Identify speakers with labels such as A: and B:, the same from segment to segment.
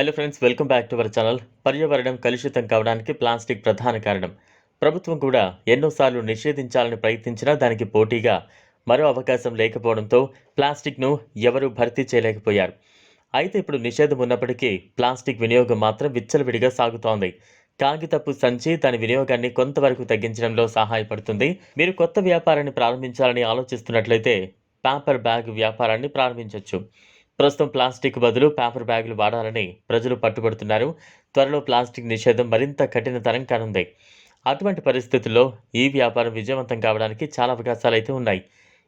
A: Hello friends welcome back to our channel పర్యావరణం కలుషితం కావడానికి ప్లాస్టిక్ ప్రధాన కారణం. ప్రభుత్వం కూడా ఎన్నోసార్లు నిషేధించాలని ప్రయత్నించినా దానికి పోటీగా మరో అవకాశం లేకపోవడంతో ప్లాస్టిక్ను ఎవరూ భర్తీ చేయలేకపోయారు. అయితే ఇప్పుడు నిషేధం ఉన్నప్పటికీ ప్లాస్టిక్ వినియోగం మాత్రం విచ్చలవిడిగా సాగుతోంది. కాగితపు సంచి దాని వినియోగాన్ని కొంతవరకు తగ్గించడంలో సహాయపడుతుంది. మీరు కొత్త వ్యాపారాన్ని ప్రారంభించాలని ఆలోచిస్తున్నట్లయితే పేపర్ బ్యాగ్ వ్యాపారాన్ని ప్రారంభించవచ్చు ప్రస్తుతం ప్లాస్టిక్ బదులు పేపర్ బ్యాగులు వాడాలని ప్రజలు పట్టుబడుతున్నారు. త్వరలో ప్లాస్టిక్ నిషేధం మరింత కఠినతరం కానుంది. అటువంటి పరిస్థితుల్లో ఈ వ్యాపారం విజయవంతం కావడానికి చాలా అవకాశాలు అయితే ఉన్నాయి.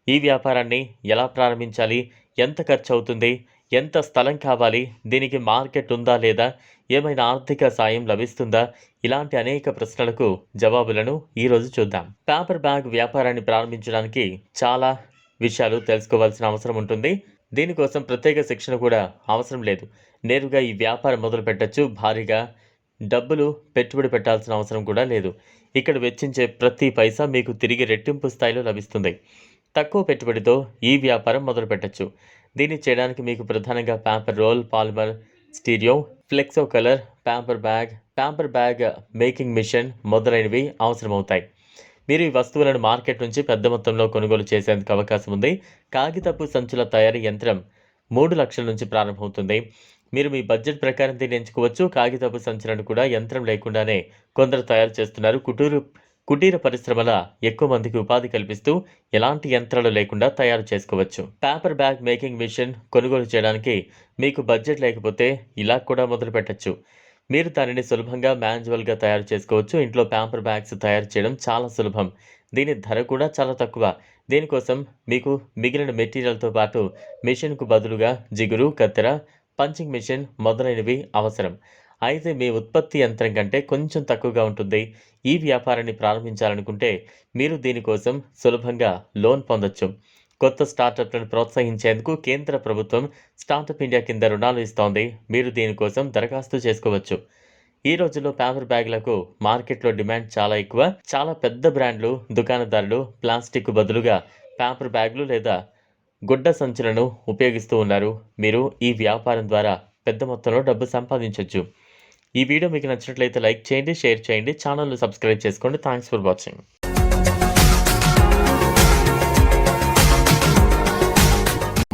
A: ఈ వ్యాపారాన్ని ఎలా ప్రారంభించాలి? ఎంత ఖర్చు అవుతుంది ఎంత స్థలం కావాలి? దీనికి మార్కెట్ ఉందా లేదా? ఏమైనా ఆర్థిక సాయం లభిస్తుందా? ఇలాంటి అనేక ప్రశ్నలకు జవాబులను ఈరోజు చూద్దాం. పేపర్ బ్యాగ్ వ్యాపారాన్ని ప్రారంభించడానికి చాలా విషయాలు తెలుసుకోవాల్సిన అవసరం ఉంటుంది. దీనికోసం ప్రత్యేక శిక్షణ కూడా అవసరం లేదు. నేరుగా ఈ వ్యాపారం మొదలు పెట్టచ్చు. భారీగా డబ్బులు పెట్టుబడి పెట్టాల్సిన అవసరం కూడా లేదు. ఇక్కడ వెచ్చించే ప్రతి పైసా మీకు తిరిగి రెట్టింపు స్థాయిలో లభిస్తుంది. తక్కువ పెట్టుబడితో ఈ వ్యాపారం మొదలు పెట్టచ్చు. దీన్ని చేయడానికి మీకు ప్రధానంగా paper roll polymer stereo flexo colour paper bag paper bag making machine మొదలైనవి అవసరమవుతాయి. మీరు ఈ వస్తువులను మార్కెట్ నుంచి పెద్ద మొత్తంలో కొనుగోలు చేసేందుకు అవకాశం ఉంది. కాగితపు సంచుల తయారీ యంత్రం మూడు లక్షల నుంచి ప్రారంభమవుతుంది. మీరు మీ బడ్జెట్ ప్రకారం దీన్ని ఎంచుకోవచ్చు. కాగితపు సంచులను కూడా యంత్రం లేకుండానే కొందరు తయారు చేస్తున్నారు. కుటూరు కుటీర పరిశ్రమల ఎక్కువ మందికి ఉపాధి కల్పిస్తూ ఎలాంటి యంత్రాలు లేకుండా తయారు చేసుకోవచ్చు. పేపర్ బ్యాగ్ మేకింగ్ మిషన్ కొనుగోలు చేయడానికి మీకు బడ్జెట్ లేకపోతే ఇలా కూడా మొదలు పెట్టచ్చు మీరు దానిని సులభంగా మాన్యువల్గా తయారు చేసుకోవచ్చు. ఇంట్లో ప్యాంపర్ బ్యాగ్స్ తయారు చేయడం చాలా సులభం. దీని ధర కూడా చాలా తక్కువ. దీనికోసం మీకు మిగిలిన మెటీరియల్తో పాటు మిషన్కు బదులుగా జిగురు కత్తెర పంచింగ్ మిషన్ మొదలైనవి అవసరం. అయితే మీ ఉత్పత్తి యంత్రం కంటే కొంచెం తక్కువగా ఉంటుంది. ఈ వ్యాపారాన్ని ప్రారంభించాలనుకుంటే మీరు దీనికోసం సులభంగా లోన్ పొందొచ్చు. కొత్త స్టార్టప్లను ప్రోత్సహించేందుకు కేంద్ర ప్రభుత్వం స్టార్టప్ ఇండియా కింద రుణాలు ఇస్తోంది. మీరు దీనికోసం దరఖాస్తు చేసుకోవచ్చు. ఈ రోజుల్లో పేపర్ బ్యాగ్లకు మార్కెట్లో డిమాండ్ చాలా ఎక్కువ. చాలా పెద్ద బ్రాండ్లు దుకాణదారులు ప్లాస్టిక్ బదులుగా పేపర్ బ్యాగులు లేదా గుడ్డ సంచులను ఉపయోగిస్తూ ఉన్నారు. మీరు ఈ వ్యాపారం ద్వారా పెద్ద మొత్తంలో డబ్బు సంపాదించవచ్చు ఈ వీడియో మీకు నచ్చినట్లయితే లైక్ చేయండి షేర్ చేయండి ఛానల్ను సబ్స్క్రైబ్ చేసుకోండి. Thanks for watching.